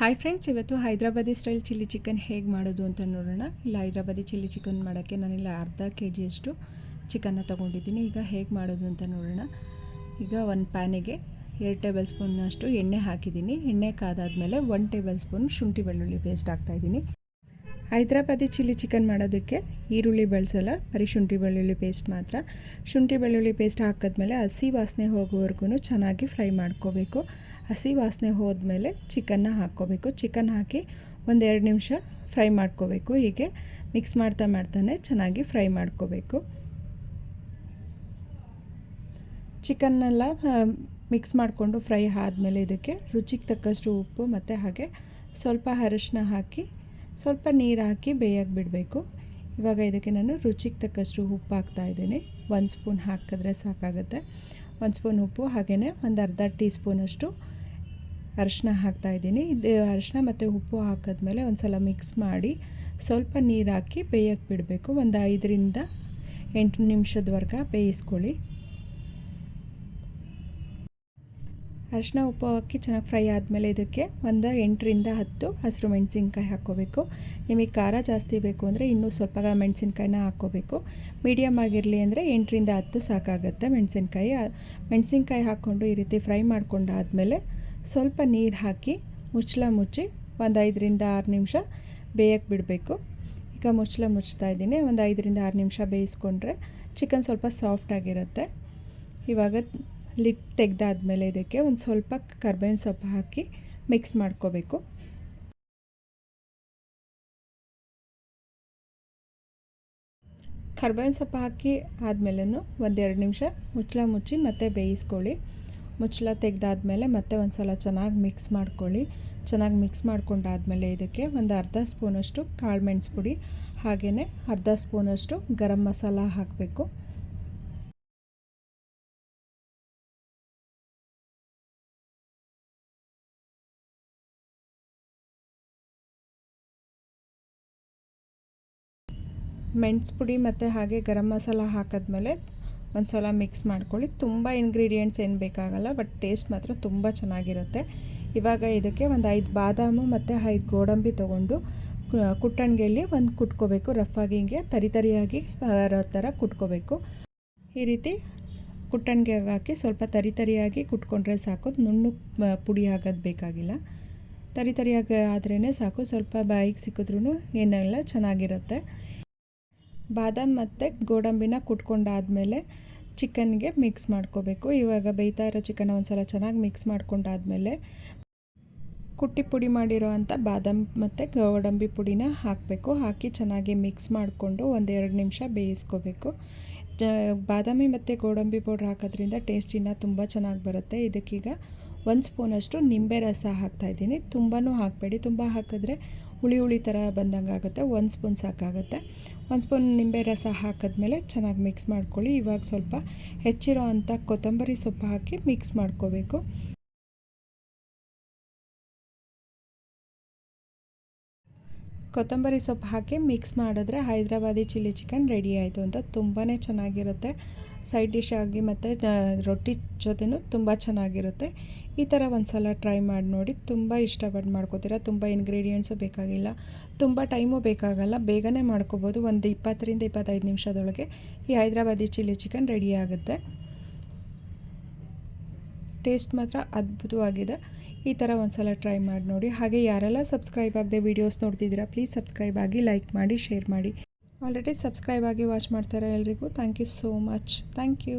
Hi friends ಇವತ್ತು Hyderabadi style chilli chicken ಹೇಗೆ ಮಾಡೋದು ಅಂತ ನೋಡೋಣ. ಇಲ್ಲ, ಹೈದ್ರಾಬಾದಿ ಚಿಲ್ಲಿ ಚಿಕನ್ ಮಾಡೋಕ್ಕೆ ನಾನಿಲ್ಲ ಅರ್ಧ ಕೆ ಜಿಯಷ್ಟು ಚಿಕನ್ನ ತೊಗೊಂಡಿದ್ದೀನಿ. ಈಗ ಹೇಗೆ ಮಾಡೋದು ಅಂತ ನೋಡೋಣ. ಈಗ ಒಂದು ಪ್ಯಾನಿಗೆ ಎರಡು ಟೇಬಲ್ ಸ್ಪೂನ್ನಷ್ಟು ಎಣ್ಣೆ ಹಾಕಿದ್ದೀನಿ. ಎಣ್ಣೆ ಕಾದಾದಮೇಲೆ ಒನ್ ಟೇಬಲ್ ಸ್ಪೂನ್ ಶುಂಠಿ ಬೆಳ್ಳುಳ್ಳಿ ಪೇಸ್ಟ್ ಹಾಕ್ತಾಯಿದ್ದೀನಿ ಹೈದ್ರಾಬಾದಿ ಚಿಲ್ಲಿ ಚಿಕನ್ ಮಾಡೋದಕ್ಕೆ ಈರುಳ್ಳಿ ಬಳಸಲ್ಲ, ಬರೀ ಶುಂಠಿ ಬೆಳ್ಳುಳ್ಳಿ ಪೇಸ್ಟ್ ಮಾತ್ರ. ಶುಂಠಿ ಬೆಳ್ಳುಳ್ಳಿ ಪೇಸ್ಟ್ ಹಾಕಿದ್ಮೇಲೆ ಹಸಿ ವಾಸನೆ ಹೋಗೋವರೆಗೂ ಚೆನ್ನಾಗಿ ಫ್ರೈ ಮಾಡ್ಕೋಬೇಕು. ಹಸಿ ವಾಸನೆ ಹೋದ್ಮೇಲೆ ಚಿಕನ್ನ ಹಾಕ್ಕೋಬೇಕು. ಚಿಕನ್ ಹಾಕಿ ಒಂದೆರಡು ನಿಮಿಷ ಫ್ರೈ ಮಾಡ್ಕೋಬೇಕು. ಹೀಗೆ ಮಿಕ್ಸ್ ಮಾಡ್ತಾ ಮಾಡ್ತಾನೆ ಚೆನ್ನಾಗಿ ಫ್ರೈ ಮಾಡ್ಕೋಬೇಕು. ಚಿಕನ್ನೆಲ್ಲ ಮಿಕ್ಸ್ ಮಾಡಿಕೊಂಡು ಫ್ರೈ ಆದಮೇಲೆ ಇದಕ್ಕೆ ರುಚಿಗೆ ತಕ್ಕಷ್ಟು ಉಪ್ಪು ಮತ್ತು ಹಾಗೆ ಸ್ವಲ್ಪ ಅರಶಿನ ಹಾಕಿ ಸ್ವಲ್ಪ ನೀರು ಹಾಕಿ ಬೇಯಕ್ಕೆ ಬಿಡಬೇಕು. ಇವಾಗ ಇದಕ್ಕೆ ನಾನು ರುಚಿಗೆ ತಕ್ಕಷ್ಟು ಉಪ್ಪು ಹಾಕ್ತಾ ಇದ್ದೀನಿ. ಒಂದು ಸ್ಪೂನ್ ಹಾಕಿದ್ರೆ ಸಾಕಾಗುತ್ತೆ. ಒಂದು ಸ್ಪೂನ್ ಉಪ್ಪು ಹಾಗೆಯೇ ಒಂದು ಅರ್ಧ ಟೀ ಸ್ಪೂನಷ್ಟು ಅರಿಶಿನ ಹಾಕ್ತಾಯಿದ್ದೀನಿ ಇದು ಅರಿಶಿನ ಮತ್ತು ಉಪ್ಪು ಹಾಕಿದ್ಮೇಲೆ ಒಂದು ಸಲ ಮಿಕ್ಸ್ ಮಾಡಿ ಸ್ವಲ್ಪ ನೀರು ಹಾಕಿ ಬೇಯಕ್ಕೆ ಬಿಡಬೇಕು. ಒಂದು ಐದರಿಂದ ಎಂಟು ನಿಮಿಷದವರೆಗೆ ಬೇಯಿಸ್ಕೊಳ್ಳಿ. ಅರಿಶಿನ ಉಪ್ಪು ಹಾಕಿ ಚೆನ್ನಾಗಿ ಫ್ರೈ ಆದಮೇಲೆ ಇದಕ್ಕೆ ಒಂದು ಎಂಟರಿಂದ ಹತ್ತು ಹಸಿರು ಮೆಣಸಿನ್ಕಾಯಿ ಹಾಕ್ಕೋಬೇಕು. ನಿಮಗೆ ಖಾರ ಜಾಸ್ತಿ ಬೇಕು ಅಂದರೆ ಇನ್ನೂ ಸ್ವಲ್ಪ ಮೆಣಸಿನ್ಕಾಯಿನ ಹಾಕ್ಕೋಬೇಕು. ಮೀಡಿಯಮ್ ಆಗಿರಲಿ ಅಂದರೆ ಎಂಟರಿಂದ ಹತ್ತು ಸಾಕಾಗುತ್ತೆ ಮೆಣಸಿನ್ಕಾಯಿ. ಮೆಣಸಿನ್ಕಾಯಿ ಹಾಕ್ಕೊಂಡು ಈ ರೀತಿ ಫ್ರೈ ಮಾಡ್ಕೊಂಡಾದಮೇಲೆ ಸ್ವಲ್ಪ ನೀರು ಹಾಕಿ ಮುಚ್ಚಳ ಮುಚ್ಚಿ ಒಂದು ಐದರಿಂದ ಆರು ನಿಮಿಷ ಬೇಯಕ್ಕೆ ಬಿಡಬೇಕು. ಈಗ ಮುಚ್ಚಳ ಮುಚ್ತಾ ಇದ್ದೀನಿ. ಒಂದು ಐದರಿಂದ ಆರು ನಿಮಿಷ ಬೇಯಿಸ್ಕೊಂಡ್ರೆ ಚಿಕನ್ ಸ್ವಲ್ಪ ಸಾಫ್ಟ್ ಆಗಿರುತ್ತೆ. ಇವಾಗ ಲಿಟ್ ತೆಗೆದಾದ್ಮೇಲೆ ಇದಕ್ಕೆ ಒಂದು ಸ್ವಲ್ಪ ಕರ್ಬೇವಿನ ಸೊಪ್ಪು ಹಾಕಿ ಮಿಕ್ಸ್ ಮಾಡ್ಕೋಬೇಕು. ಕರ್ಬೇವಿನ ಸೊಪ್ಪು ಹಾಕಿ ಆದಮೇಲೂ ಒಂದೆರಡು ನಿಮಿಷ ಮುಚ್ಚಳ ಮುಚ್ಚಿ ಮತ್ತೆ ಬೇಯಿಸ್ಕೊಳ್ಳಿ. ಮುಚ್ಚಳ ತೆಗೆದಾದ್ಮೇಲೆ ಮತ್ತೆ ಒಂದು ಸಲ ಚೆನ್ನಾಗಿ ಮಿಕ್ಸ್ ಮಾಡ್ಕೊಳ್ಳಿ. ಚೆನ್ನಾಗಿ ಮಿಕ್ಸ್ ಮಾಡ್ಕೊಂಡಾದಮೇಲೆ ಇದಕ್ಕೆ ಒಂದು ಅರ್ಧ ಸ್ಪೂನಷ್ಟು ಕಾಳು ಮೆಣಸು ಪುಡಿ ಹಾಗೆಯೇ ಅರ್ಧ ಸ್ಪೂನಷ್ಟು ಗರಂ ಮಸಾಲ ಹಾಕಬೇಕು. ಮೆಣಸು ಪುಡಿ ಮತ್ತು ಹಾಗೆ ಗರಂ ಮಸಾಲ ಹಾಕಿದ್ಮೇಲೆ ಒಂದು ಸಲ ಮಿಕ್ಸ್ ಮಾಡ್ಕೊಳ್ಳಿ. ತುಂಬ ಇಂಗ್ರೀಡಿಯೆಂಟ್ಸ್ ಏನು ಬೇಕಾಗಲ್ಲ ಬಟ್ ಟೇಸ್ಟ್ ಮಾತ್ರ ತುಂಬ ಚೆನ್ನಾಗಿರುತ್ತೆ. ಇವಾಗ ಇದಕ್ಕೆ ಒಂದು ಐದು ಬಾದಾಮು ಮತ್ತು ಐದು ಗೋಡಂಬಿ ತೊಗೊಂಡು ಕುಟ್ಟಣಿಗೆಯಲ್ಲಿ ಒಂದು ಕುಟ್ಕೋಬೇಕು. ರಫಾಗಿ ಹಿಂಗೆ ತರಿ ತರಿಯಾಗಿ ಬರೋ ಥರ ಕುಟ್ಕೋಬೇಕು. ಈ ರೀತಿ ಕುಟ್ಟಣಿಗೆ ಹಾಕಿ ಸ್ವಲ್ಪ ತರಿ ತರಿಯಾಗಿ ಕುಟ್ಕೊಂಡ್ರೆ ಸಾಕು. ನುಣ್ಣು ಪುಡಿ ಆಗೋದು ಬೇಕಾಗಿಲ್ಲ. ತರಿ ತರಿಯಾಗಿ ಆದ್ರೇ ಸಾಕು. ಸ್ವಲ್ಪ ಬಾಯಿಗೆ ಸಿಕ್ಕಿದ್ರೂ ಏನೆಲ್ಲ ಚೆನ್ನಾಗಿರುತ್ತೆ. ಬಾದಾಮ್ ಮತ್ತು ಗೋಡಂಬಿನ ಕುಟ್ಕೊಂಡಾದಮೇಲೆ ಚಿಕನ್ಗೆ ಮಿಕ್ಸ್ ಮಾಡ್ಕೋಬೇಕು. ಇವಾಗ ಬೇಯ್ತಾ ಇರೋ ಚಿಕನ್ ಒಂದು ಸಲ ಚೆನ್ನಾಗಿ ಮಿಕ್ಸ್ ಮಾಡ್ಕೊಂಡಾದಮೇಲೆ ಕುಟ್ಟಿ ಪುಡಿ ಮಾಡಿರೋ ಅಂಥ ಬಾದಾಮ್ ಮತ್ತು ಗೋಡಂಬಿ ಪುಡಿನ ಹಾಕಬೇಕು. ಹಾಕಿ ಚೆನ್ನಾಗಿ ಮಿಕ್ಸ್ ಮಾಡಿಕೊಂಡು ಒಂದೆರಡು ನಿಮಿಷ ಬೇಯಿಸ್ಕೋಬೇಕು. ಬಾದಾಮಿ ಮತ್ತು ಗೋಡಂಬಿ ಪೌಡ್ರ್ ಹಾಕೋದ್ರಿಂದ ಟೇಸ್ಟಿನ ತುಂಬ ಚೆನ್ನಾಗಿ ಬರುತ್ತೆ. ಇದಕ್ಕೀಗ ಒಂದು ಸ್ಪೂನಷ್ಟು ನಿಂಬೆ ರಸ ಹಾಕ್ತಾಯಿದ್ದೀನಿ ತುಂಬಾ ಹಾಕಬೇಡಿ. ತುಂಬ ಹಾಕಿದ್ರೆ ಹುಳಿ ಹುಳಿ ಥರ ಬಂದಂಗೆ ಆಗುತ್ತೆ. ಒಂದು ಸ್ಪೂನ್ ಸಾಕಾಗುತ್ತೆ. ಒಂದು ಸ್ಪೂನ್ ನಿಂಬೆ ರಸ ಹಾಕಿದ್ಮೇಲೆ ಚೆನ್ನಾಗಿ ಮಿಕ್ಸ್ ಮಾಡ್ಕೊಳ್ಳಿ. ಇವಾಗ ಸ್ವಲ್ಪ ಹೆಚ್ಚಿರೋ ಅಂಥ ಕೊತ್ತಂಬರಿ ಸೊಪ್ಪು ಹಾಕಿ ಮಿಕ್ಸ್ ಮಾಡ್ಕೋಬೇಕು. ಕೊತ್ತಂಬರಿ ಸೊಪ್ಪು ಹಾಕಿ ಮಿಕ್ಸ್ ಮಾಡಿದ್ರೆ ಹೈದ್ರಾಬಾದಿ ಚಿಲ್ಲಿ ಚಿಕನ್ ರೆಡಿ ಆಯಿತು ಅಂತ ತುಂಬಾ ಚೆನ್ನಾಗಿರುತ್ತೆ. ಸೈಡ್ ಡಿಶ್ ಆಗಿ ಮತ್ತು ರೊಟ್ಟಿ ಜೊತೆನೂ ತುಂಬ ಚೆನ್ನಾಗಿರುತ್ತೆ. ಈ ಥರ ಒಂದು ಸಲ ಟ್ರೈ ಮಾಡಿ ನೋಡಿ. ತುಂಬ ಇಷ್ಟಪಟ್ಟು ಮಾಡ್ಕೋತೀರ. ತುಂಬ ಇಂಗ್ರೀಡಿಯೆಂಟ್ಸು ಬೇಕಾಗಿಲ್ಲ. ತುಂಬ ಟೈಮು ಬೇಕಾಗಲ್ಲ. ಬೇಗನೆ ಮಾಡ್ಕೋಬೋದು. ಒಂದು ಇಪ್ಪತ್ತರಿಂದ ಇಪ್ಪತ್ತೈದು ನಿಮಿಷದೊಳಗೆ ಈ ಹೈದ್ರಾಬಾದಿ ಚಿಲ್ಲಿ ಚಿಕನ್ ರೆಡಿ ಆಗುತ್ತೆ. ಟೇಸ್ಟ್ ಮಾತ್ರ ಅದ್ಭುತವಾಗಿದೆ. ಈ ಥರ ಒಂದು ಸಲ ಟ್ರೈ ಮಾಡಿ ನೋಡಿ. ಹಾಗೆ ಯಾರೆಲ್ಲ ಸಬ್ಸ್ಕ್ರೈಬ್ ಆಗದೆ ವೀಡಿಯೋಸ್ ನೋಡ್ತಿದ್ದೀರಾ ಪ್ಲೀಸ್ ಸಬ್ಸ್ಕ್ರೈಬ್ ಆಗಿ ಲೈಕ್ ಮಾಡಿ ಶೇರ್ ಮಾಡಿ. ಆಲ್ರೆಡಿ ಸಬ್ಸ್ಕ್ರೈಬ್ ಆಗಿ ವಾಚ್ ಮಾಡ್ತಾರೆ ಎಲ್ರಿಗೂ? Thank you so much thank you